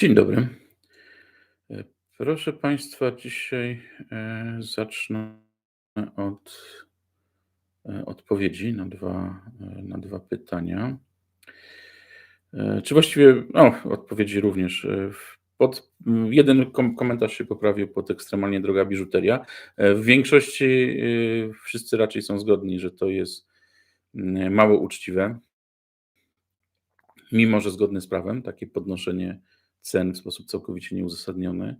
Dzień dobry. E, proszę państwa, dzisiaj, e, zacznę od, e, odpowiedzi na dwa, na dwa pytania. Czy właściwie o, odpowiedzi również, pod jeden kom komentarz się poprawił pod ekstremalnie droga biżuteria. W większości, wszyscy raczej są zgodni, że to jest, mało uczciwe. Mimo że zgodne z prawem, takie podnoszenie cen w sposób całkowicie nieuzasadniony.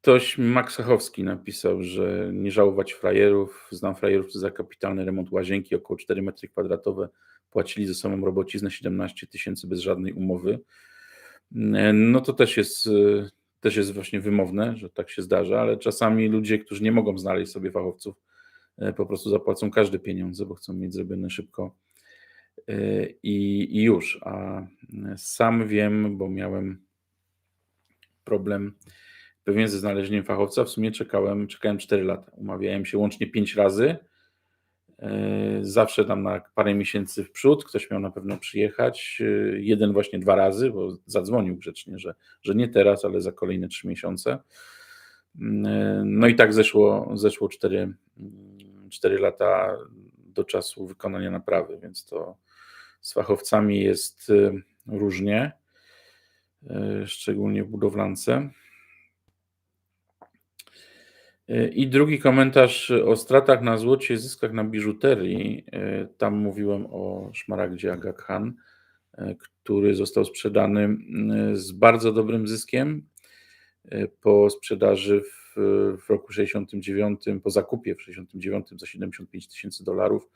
Ktoś, Max Chachowski napisał, że nie żałować frajerów. Znam frajerów, którzy za kapitalny remont łazienki około 4 m2 płacili ze samą robociznę 17 tysięcy bez żadnej umowy. No to też jest, też jest właśnie wymowne, że tak się zdarza, ale czasami ludzie, którzy nie mogą znaleźć sobie fachowców, e, po prostu zapłacą każde pieniądze, bo chcą mieć zrobione szybko e, i, i już. A sam wiem, bo miałem problem pewien ze znalezieniem fachowca. W sumie czekałem, czekałem 4 lata. Umawiałem się łącznie 5 razy. E, zawsze tam na parę miesięcy w przód. Ktoś miał na pewno przyjechać. Jeden właśnie dwa razy, bo zadzwonił grzecznie, że, że nie teraz, ale za kolejne 3 miesiące. Mm, no i tak zeszło, zeszło 4, 4 lata do czasu wykonania naprawy, więc to z fachowcami jest różnie, szczególnie w budowlance. I drugi komentarz o stratach na złocie, zyskach na biżuterii. Tam mówiłem o szmaragdzie Aga Khan, który został sprzedany z bardzo dobrym zyskiem po sprzedaży w, w roku 69, po zakupie w 69 za 75 tysięcy dolarów.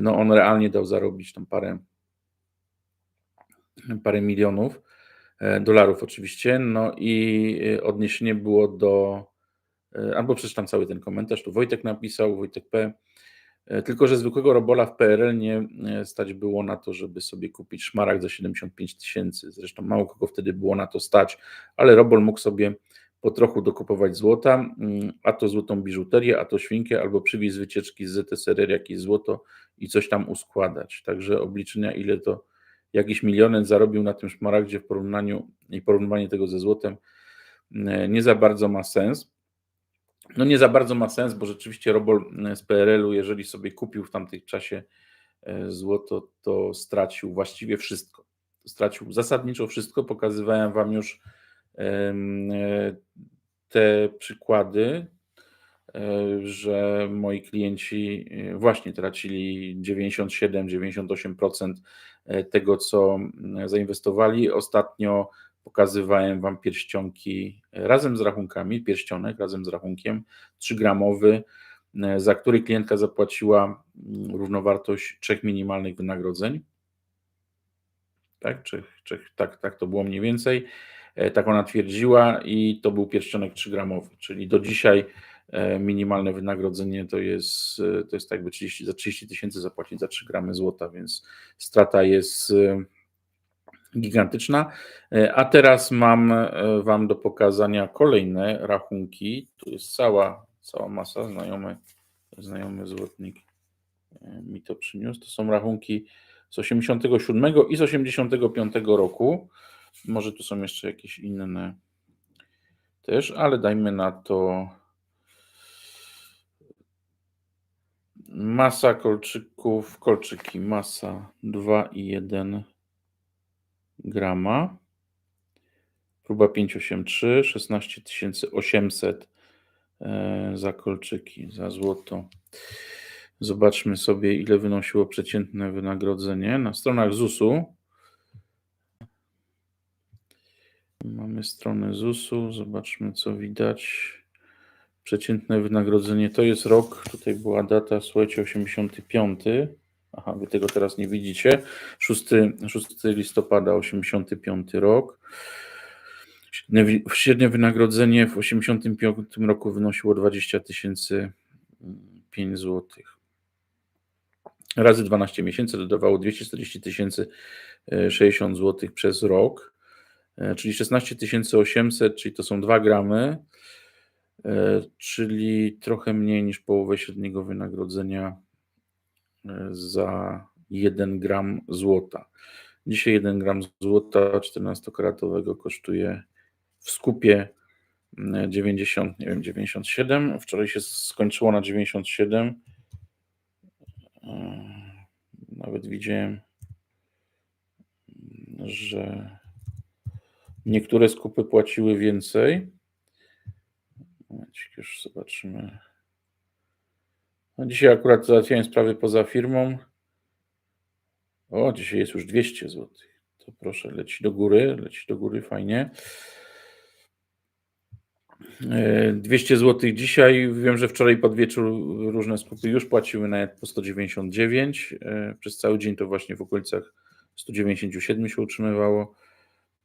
No on realnie dał zarobić tam parę, parę milionów dolarów oczywiście. No i odniesienie było do E, albo przeczytam cały ten komentarz, tu Wojtek napisał, Wojtek P. E, tylko, że zwykłego robola w PRL nie e, stać było na to, żeby sobie kupić szmaragd za 75 tysięcy. Zresztą mało kogo wtedy było na to stać, ale robol mógł sobie po trochu dokupować złota, mm, a to złotą biżuterię, a to świnkę, albo przywieźć z wycieczki z ZSRR jakieś złoto i coś tam uskładać. Także obliczenia, ile to jakiś milionet zarobił na tym szmaragdzie w porównaniu i porównywanie tego ze złotem nie za bardzo ma sens. No nie za bardzo ma sens, bo rzeczywiście Robol e, z PRL-u, jeżeli sobie kupił w tamtym czasie e, złoto, to stracił właściwie wszystko. Stracił zasadniczo wszystko. Pokazywałem Wam już te przykłady, że moi klienci właśnie tracili 97-98% tego, co zainwestowali. Ostatnio Pokazywałem Wam pierścionki razem z rachunkami, pierścionek razem z rachunkiem 3-gramowy, za który klientka zapłaciła równowartość trzech minimalnych wynagrodzeń. Tak, czy, czy, tak, tak to było mniej więcej. E, tak ona twierdziła i to był pierścionek 3-gramowy, czyli do dzisiaj e, minimalne wynagrodzenie to jest, e, to jest tak jakby 30, za 30 tysięcy zapłacić za 3 gramy złota, więc strata jest gigantyczna. A teraz mam Wam do pokazania kolejne rachunki. Tu jest cała, cała masa, znajomy, znajomy złotnik mi to przyniósł. To są rachunki z 87 i z 85 roku. Może tu są jeszcze jakieś inne też, ale dajmy na to masa kolczyków, kolczyki, masa 2 i 1 grama. Próba 583, 16800 e, za kolczyki, za złoto. Zobaczmy sobie, ile wynosiło przeciętne wynagrodzenie. Na stronach ZUS-u mamy stronę ZUS-u. Zobaczmy, co widać. Przeciętne wynagrodzenie to jest rok. Tutaj była data, słuchajcie, 85. Aha, wy tego teraz nie widzicie. 6, 6 listopada 85 rok. Średnie wynagrodzenie w 85 roku wynosiło 20 tysięcy 5 zł. Razy 12 miesięcy dodawało 240 tysięcy 60 zł przez rok, e, czyli 16 800, czyli to są 2 gramy, e, czyli trochę mniej niż połowę średniego wynagrodzenia za 1 gram złota. Dzisiaj 1 gram złota 14-karatowego kosztuje w skupie 90, nie wiem, 97. Wczoraj się skończyło na 97. Nawet widziałem, że niektóre skupy płaciły więcej. Już zobaczymy. No dzisiaj akurat załatwiałem sprawy poza firmą. O, dzisiaj jest już 200 zł. To proszę, leci do góry, leci do góry, fajnie. 200 zł dzisiaj. Wiem, że wczoraj pod wieczór różne skupy już płaciły nawet po 199. E, przez cały dzień to właśnie w okolicach 197 się utrzymywało.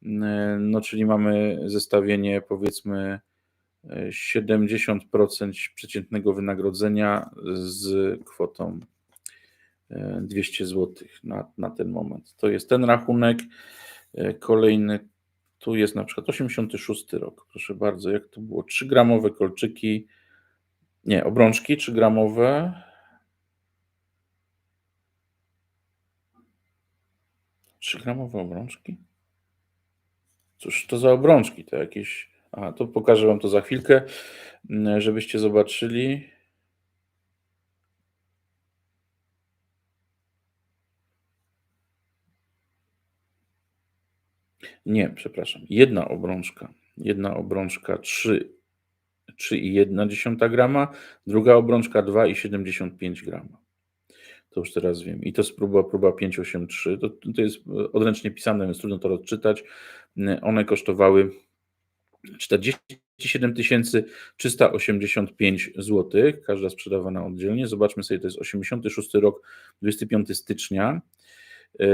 E, no, czyli mamy zestawienie powiedzmy 70% przeciętnego wynagrodzenia z kwotą 200 zł na, na ten moment. To jest ten rachunek. E, kolejny tu jest na przykład 86 rok. Proszę bardzo, jak to było? 3 gramowe kolczyki, nie, obrączki 3 gramowe. Trzy gramowe obrączki? Cóż to za obrączki? To jakieś. A, to pokażę Wam to za chwilkę, żebyście zobaczyli. Nie, przepraszam. Jedna obrączka. Jedna obrączka 3, 3,1 grama, druga obrączka 2,75 grama. To już teraz wiem. I to jest próba, próba 583. To, to jest odręcznie pisane, więc trudno to odczytać. One kosztowały 47 385 zł, każda sprzedawana oddzielnie. Zobaczmy sobie, to jest 86 rok, 25 stycznia. E,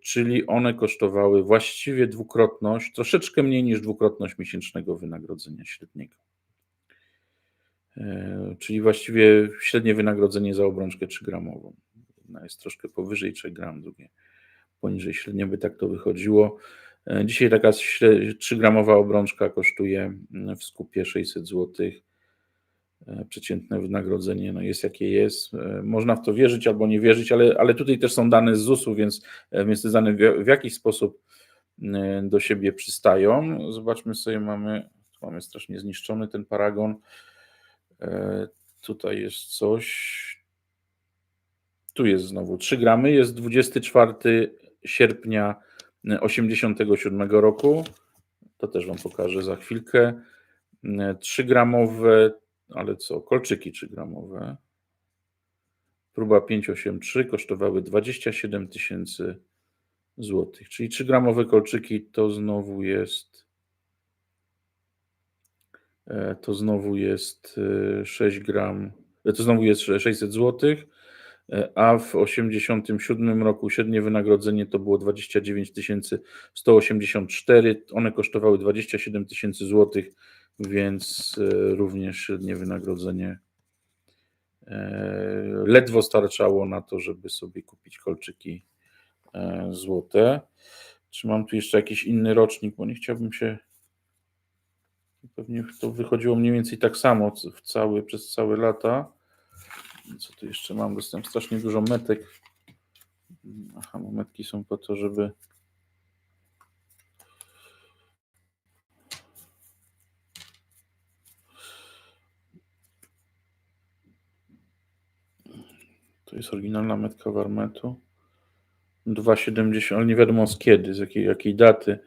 czyli one kosztowały właściwie dwukrotność, troszeczkę mniej niż dwukrotność miesięcznego wynagrodzenia średniego. E, czyli właściwie średnie wynagrodzenie za obrączkę 3-gramową. Jedna jest troszkę powyżej 3 gram, drugie poniżej średnio by tak to wychodziło. E, dzisiaj taka 3-gramowa obrączka kosztuje w skupie 600 złotych E, przeciętne wynagrodzenie no jest jakie jest. E, można w to wierzyć albo nie wierzyć, ale, ale tutaj też są dane z ZUS-u, więc, e, więc te dane w, w jakiś sposób do siebie przystają. Zobaczmy sobie, mamy, mamy strasznie zniszczony ten paragon. Tutaj jest coś. Tu jest znowu 3 gramy, jest 24 sierpnia 87 roku. To też Wam pokażę za chwilkę. 3 gramowe ale co, kolczyki 3-gramowe. Próba 583 kosztowały 27 tysięcy złotych. Czyli 3-gramowe kolczyki to znowu jest e, to znowu jest 6 e, gram, e, to znowu jest 600 złotych, a w 87 roku średnie wynagrodzenie to było 29 184, one kosztowały 27 tysięcy złotych więc e, również średnie wynagrodzenie e, ledwo starczało na to, żeby sobie kupić kolczyki e, złote. Czy mam tu jeszcze jakiś inny rocznik, bo nie chciałbym się. Pewnie to wychodziło mniej więcej tak samo w cały, przez całe lata. Co tu jeszcze mam? Dostałem strasznie dużo metek. Aha, metki są po to, żeby To jest oryginalna metka warmetu. 2,70, ale nie wiadomo z kiedy, z jakiej, jakiej daty.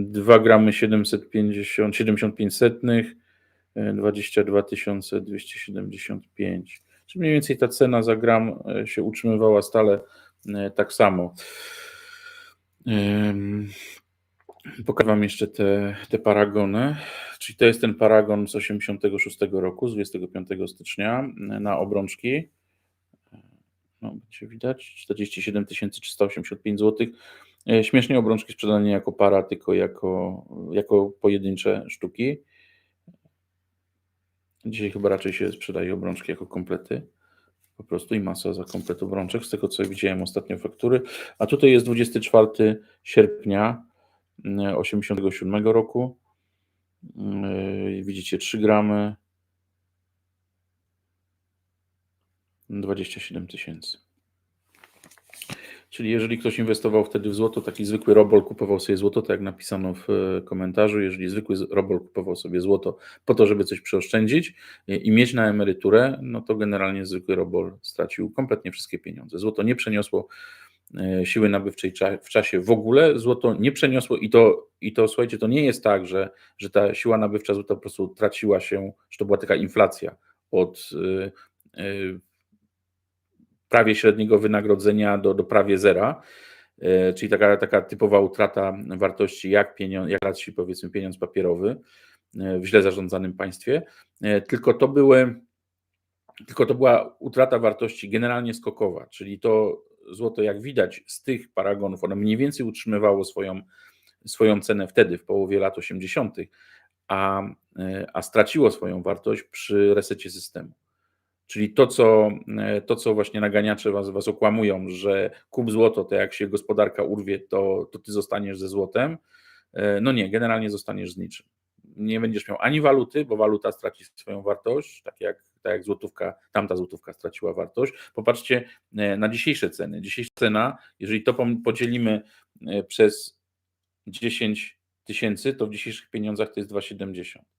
2 e, gramy 750, 75 setnych, 22 275. Czyli mniej więcej ta cena za gram e, się utrzymywała stale e, tak samo. Pokażę Wam jeszcze te, te paragony. Czyli to jest ten paragon z 86 roku, z 25 stycznia na obrączki no, będzie widać, 47 385 zł. Śmiesznie obrączki sprzedane nie jako para, tylko jako, jako pojedyncze sztuki. Dzisiaj chyba raczej się sprzedaje obrączki jako komplety. Po prostu i masa za komplet obrączek, z tego co widziałem ostatnio faktury. A tutaj jest 24 sierpnia 87 roku. Widzicie 3 gramy, 27 tysięcy. Czyli jeżeli ktoś inwestował wtedy w złoto, taki zwykły robol kupował sobie złoto, tak jak napisano w e, komentarzu, jeżeli zwykły robol kupował sobie złoto po to, żeby coś przeoszczędzić e, i mieć na emeryturę, no to generalnie zwykły robol stracił kompletnie wszystkie pieniądze. Złoto nie przeniosło e, siły nabywczej w czasie w ogóle, złoto nie przeniosło i to, i to słuchajcie, to nie jest tak, że, że ta siła nabywcza złota po prostu traciła się, że to była taka inflacja od prawie średniego wynagrodzenia do, do prawie zera, e, czyli taka, taka typowa utrata wartości, jak, pieniądz, jak powiedzmy pieniądz papierowy e, w źle zarządzanym państwie, e, tylko to były tylko to była utrata wartości generalnie skokowa, czyli to złoto, jak widać z tych paragonów, ono mniej więcej utrzymywało swoją, swoją cenę wtedy, w połowie lat 80., a, a straciło swoją wartość przy resecie systemu. Czyli to, co, e, to, co właśnie naganiacze was, was okłamują, że kup złoto, to jak się gospodarka urwie, to, to ty zostaniesz ze złotem. E, no nie, generalnie zostaniesz z niczym. Nie będziesz miał ani waluty, bo waluta straci swoją wartość, tak jak, tak jak złotówka, tamta złotówka straciła wartość. Popatrzcie e, na dzisiejsze ceny. Dzisiejsza cena, jeżeli to podzielimy przez 10 tysięcy, to w dzisiejszych pieniądzach to jest 2,70.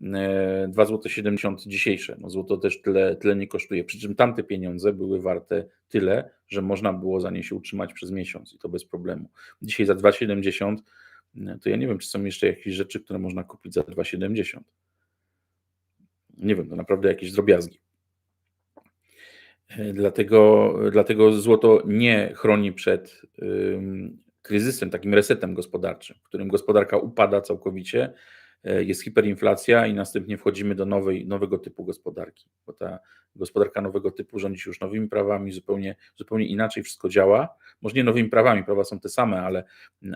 2 zł 70 dzisiejsze. No złoto też tyle, tyle nie kosztuje. Przy czym tamte pieniądze były warte tyle, że można było za nie się utrzymać przez miesiąc i to bez problemu. Dzisiaj za 2,70 to ja nie wiem, czy są jeszcze jakieś rzeczy, które można kupić za 2,70. Nie wiem, to naprawdę jakieś drobiazgi. Dlatego, dlatego złoto nie chroni przed kryzysem, takim resetem gospodarczym, w którym gospodarka upada całkowicie, E, jest hiperinflacja i następnie wchodzimy do nowej, nowego typu gospodarki, bo ta gospodarka nowego typu rządzi się już nowymi prawami, zupełnie, zupełnie inaczej wszystko działa. Może nie nowymi prawami, prawa są te same, ale,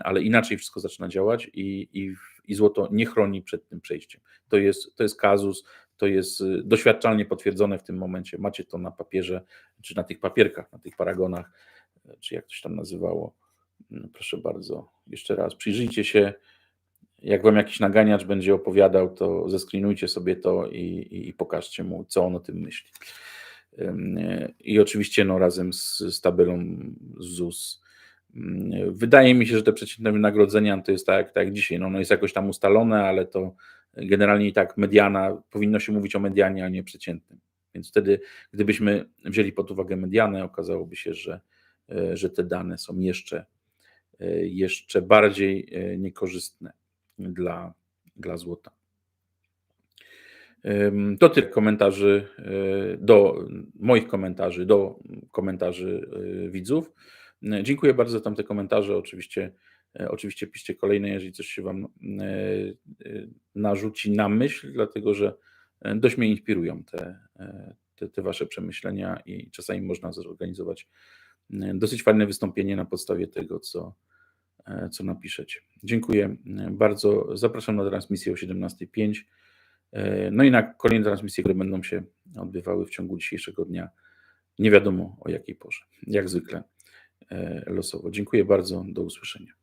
ale inaczej wszystko zaczyna działać i, i, i złoto nie chroni przed tym przejściem. To jest, to jest kazus, to jest y, doświadczalnie potwierdzone w tym momencie. Macie to na papierze, czy na tych papierkach, na tych paragonach, czy jak to się tam nazywało. No, proszę bardzo, jeszcze raz przyjrzyjcie się jak wam jakiś naganiacz będzie opowiadał, to zeskrinujcie sobie to i, i, i pokażcie mu, co on o tym myśli. I oczywiście no, razem z, z tabelą ZUS. Wydaje mi się, że te przeciętne wynagrodzenia to jest tak, tak jak dzisiaj. No, ono jest jakoś tam ustalone, ale to generalnie i tak mediana, powinno się mówić o medianie, a nie przeciętnym. Więc wtedy, gdybyśmy wzięli pod uwagę medianę, okazałoby się, że, że te dane są jeszcze, jeszcze bardziej niekorzystne dla, dla złota. To tyle komentarzy e, do moich komentarzy, do komentarzy e, widzów. Dziękuję bardzo za tamte komentarze. Oczywiście, oczywiście piszcie kolejne, jeżeli coś się Wam narzuci na myśl, dlatego że dość mnie inspirują te, te, te Wasze przemyślenia i czasami można zorganizować dosyć fajne wystąpienie na podstawie tego, co, co napiszecie. Dziękuję e, bardzo. Zapraszam na transmisję o 17.05. E, no i na kolejne transmisje, które będą się odbywały w ciągu dzisiejszego dnia. Nie wiadomo o jakiej porze. Jak zwykle losowo. Dziękuję bardzo. Do usłyszenia.